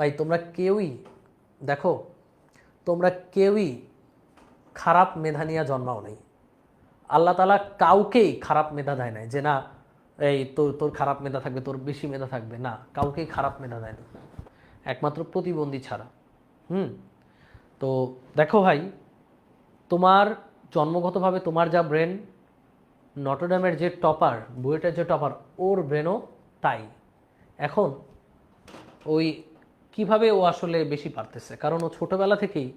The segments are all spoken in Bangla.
ভাই, তোমরা কেউই, দেখো, তোমরা কেউই খারাপ মেধা নিয়ে জন্মাও নেই। আল্লাহ তালা কাউকেই খারাপ মেধা দেয় নাই যে, না, এই তোর তোর খারাপ মেধা থাকবে, তোর বেশি মেধা থাকবে। না, কাউকেই খারাপ মেধা দেয় না। একমাত্র প্রতিবন্ধী ছাড়া। হুম? তো দেখো ভাই, তোমার জন্মগতভাবে তোমার যা ব্রেন, নটরডামের যে টপার, বুয়েটের যে টপার, ওর ব্রেনও তাই। এখন ওই কীভাবে ও আসলে বেশি পারতেছে? কারণ ও ছোটোবেলা থেকেই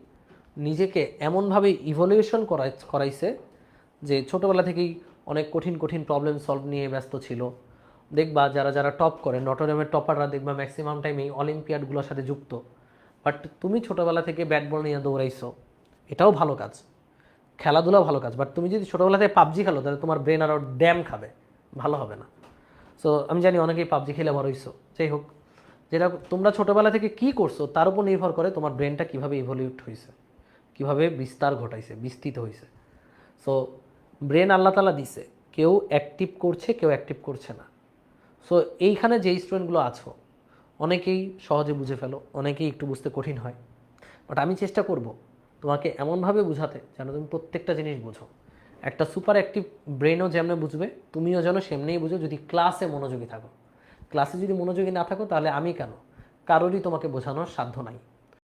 নিজেকে এমনভাবে ইভলিউশন করাই, করাইছে যে ছোটোবেলা থেকেই অনেক কঠিন কঠিন প্রবলেম সলভ নিয়ে ব্যস্ত ছিল। দেখবা যারা যারা টপ করে নটরডেমের টপাররা দেখবা ম্যাক্সিমাম টাইমেই অলিম্পিয়াডগুলোর সাথে যুক্ত। বাট তুমি ছোটোবেলা থেকে ব্যাট বল নিয়ে দৌড়াইছো, এটাও ভালো কাজ। খেলাধুলাও ভালো কাজ। বাট তুমি যদি ছোটোবেলা থেকে পাবজি খেলো, তাহলে তোমার ব্রেন আরও ড্যাম খাবে। ভালো হবে না। সো আমি জানি অনেকেই পাবজি খেলে বড় হইছো। যাই হোক যেটা তোমরা ছোটোবেলা থেকে কি করছ, তার উপর নির্ভর করে তোমার ব্রেনটা কীভাবে ইভলিউট হয়েছে কীভাবে বিস্তার ঘটাইছে, বিস্তৃত হয়েছে সো ব্রেন আল্লাহ তালা দিছে, কেউ অ্যাক্টিভ করছে, কেউ অ্যাক্টিভ করছে না। সো এইখানে যে স্টুডেন্টগুলো আছো, অনেকেই সহজে বুঝে ফেলো, অনেকেই একটু বুঝতে কঠিন হয়। বাট আমি চেষ্টা করব তোমাকে এমনভাবে বোঝাতে যেন তুমি প্রত্যেকটা জিনিস বুঝো। একটা সুপার অ্যাক্টিভ ব্রেনও যেমন বুঝবে, তুমিও যেন সেমনেই বুঝো, যদি ক্লাসে মনোযোগী থাকো। ক্লাসে যদি মনোযোগী না থাকো তাহলে আমি কেন? কারোরই তোমাকে বোঝানোর সাধ্য নাই।